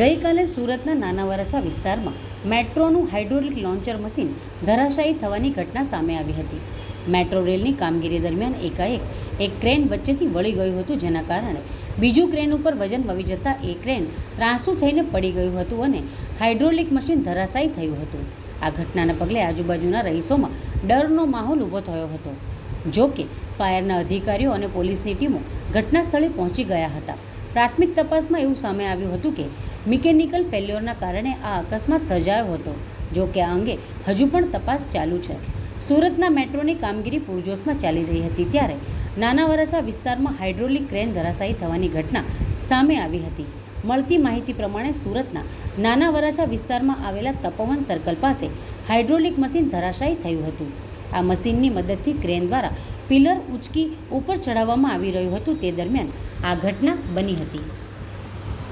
ગઈકાલે સુરતના નાના વરાછા વિસ્તારમાં મેટ્રોનું હાઇડ્રોલિક લોન્ચર મશીન ધરાશાયી થવાની ઘટના સામે આવી હતી. મેટ્રો રેલની કામગીરી દરમિયાન એકાએક એક ક્રેન વચ્ચેથી વળી ગયું હતું, જેના કારણે બીજું ક્રેન ઉપર વજન વવી જતાં એ ક્રેન ત્રાંસું થઈને પડી ગયું હતું અને હાઇડ્રોલિક મશીન ધરાશાયી થયું હતું. આ ઘટનાના પગલે આજુબાજુના રહીશોમાં ડરનો માહોલ ઊભો થયો હતો. જો કે ફાયરના અધિકારીઓ અને પોલીસની ટીમો ઘટના સ્થળે પહોંચી ગયા હતા. પ્રાથમિક તપાસમાં એવું સામે આવ્યું હતું કે મિકેનિકલ ફેલ્યોરના કારણે આ અકસ્માત સર્જાયો હતો. જો કે આ અંગે હજુ પણ તપાસ ચાલુ છે. સુરતના મેટ્રોની કામગીરી પૂરજોશમાં ચાલી રહી હતી ત્યારે નાના વરાછા વિસ્તારમાં હાઇડ્રોલિક ક્રેન ધરાશાયી થવાની ઘટના સામે આવી હતી. મળતી માહિતી પ્રમાણે સુરતના નાના વરાછા વિસ્તારમાં આવેલા તપોવન સર્કલ પાસે હાઇડ્રોલિક મશીન ધરાશાયી થયું હતું. આ મશીનની મદદથી ક્રેન દ્વારા પિલર ઉચકી ઉપર ચડાવવામાં આવી રહ્યું હતું તે દરમિયાન આ ઘટના બની હતી.